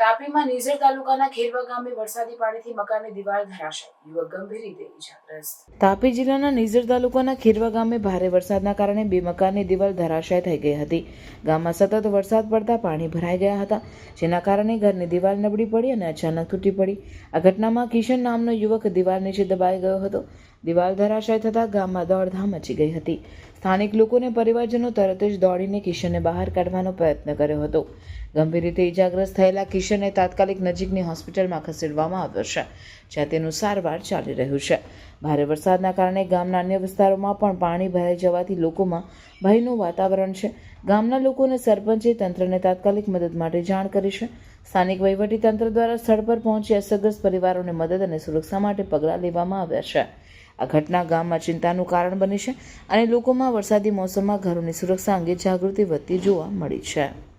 તાપીમાં નિઝર તાલુકાના ખેરવા ગામે વરસાદી પાણીથી મકાનની દિવાલ ધરાશાય. યુવક ગંભીર રીતે ઈજાગ્રસ્ત. તાપી જિલ્લાના નિઝર તાલુકાના ખેરવા ગામે ભારે વરસાદના કારણે બે મકાનની દિવાલ ધરાશાય થઈ ગઈ હતી. ગામમાં સતત વરસાદ પડતા પાણી ભરાઈ ગયા હતા, જેના કારણે ઘરની દિવાલ નબળી પડી અને અચાનક તૂટી પડી. આ ઘટનામાં કિશન નામનો યુવક દિવાલ નીચે દબાઈ ગયો હતો. દિવાલ ધરાશાય થતાં ગામમાં દોડધામ મચી ગઈ હતી. સ્થાનિક લોકોને પરિવારજનો તરત જ દોડીને કિશનને બહાર કાઢવાનો પ્રયત્ન કર્યો હતો. ગંભીર રીતે ઇજાગ્રસ્ત થયેલા કિશનને તાત્કાલિક નજીકની હોસ્પિટલમાં ખસેડવામાં આવ્યો છે, જ્યાં તેનું સારવાર ચાલી રહ્યું છે. ભારે વરસાદના કારણે ગામના અન્ય વિસ્તારોમાં પણ પાણી ભરાઈ જવાથી લોકોમાં ભયનું વાતાવરણ છે. ગામના લોકોને સરપંચે તંત્રને તાત્કાલિક મદદ માટે જાણ કરી છે. સ્થાનિક વહીવટી તંત્ર દ્વારા સ્થળ પર પહોંચી અસરગ્રસ્ત પરિવારોને મદદ અને સુરક્ષા માટે પગલાં લેવામાં આવ્યા છે. આ ઘટના ગામમાં ચિંતાનું કારણ બની છે અને લોકોમાં વરસાદી મોસમમાં ઘરોની સુરક્ષા અંગે જાગૃતિ વધતી જોવા મળી છે.